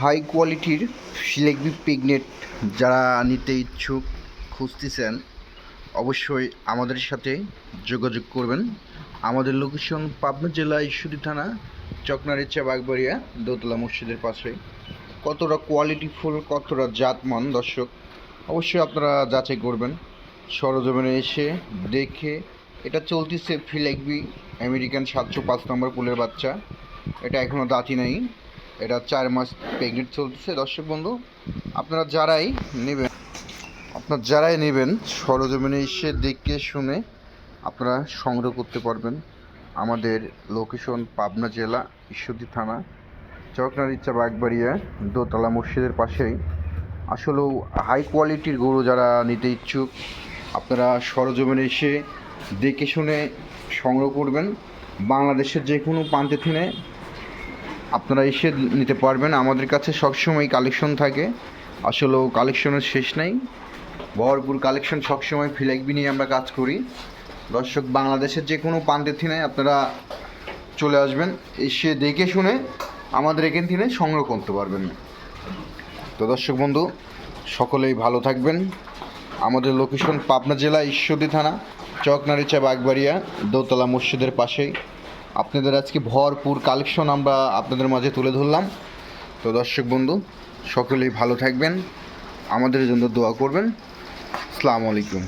High কোয়ালিটির সিলেকবি পিগনেট যারা নিতে ইচ্ছুক খুঁজতেছেন, অবশ্যই আমাদের সাথে যোগাযোগ করবেন। আমাদের লোকেশন পাবনা জেলা ঈশ্বরী থানা চকনারিচা বাগবাড়িয়া, দোতলা মসজিদের পাশে। কতটা কোয়ালিটিফুল কতটা জাতমান, দর্শক, অবশ্যই আপনারা যাচাই করবেন। সরজমিনে এসে দেখে এটা চলতেছে ফিলেকবি আমেরিকান সাতশো পাঁচ নম্বর পুলের বাচ্চা। এটা এখনও দাঁতি নেই। এটা চার মাস প্রেগনেন্ট চলতেছে। দর্শক বন্ধু, আপনারা যারাই নেবেন, আপনার যারাই নেবেন, সরজমিনে এসে দেখে শুনে আপনারা সংগ্রহ করতে পারবেন আমাদের লোকেশন পাবনা জেলা, ঈশ্বরদী থানা চকনারিচা বাগবাড়িয়া, দোতলা মসজিদের পাশেই। আসলেও হাই কোয়ালিটির গরু যারা নিতে ইচ্ছুক, আপনারা সরজমিনে এসে দেখে শুনে সংগ্রহ করবেন। বাংলাদেশের যে কোনো প্রান্তে থেকে আপনারা এসে নিতে পারবেন। আমাদের কাছে সবসময় কালেকশন থাকে। আসলেও কালেকশনের শেষ নেই। ভরপুর কালেকশন সবসময় ফিলাইকবি নিয়ে আমরা কাজ করি। দর্শক, বাংলাদেশের যে কোনো প্রান্তের থেকে আপনারা চলে আসবেন। এসে দেখে শুনে আমাদের এখান থেকে সংগ্রহ করতে পারবেন। তো দর্শক বন্ধু, সকলেই ভালো থাকবেন। আমাদের লোকেশন পাবনা জেলা ঈশ্বরদী থানা, চকনারিচা বাগবাড়িয়া, দোতলা মসজিদের পাশেই। আপনাদের আজকে ভরপুর কালেকশন আমরা আপনাদের মাঝে তুলে ধরলাম। তো দর্শক বন্ধু, সকলেই ভালো থাকবেন, আমাদের জন্য দোয়া করবেন। আসসালামু আলাইকুম।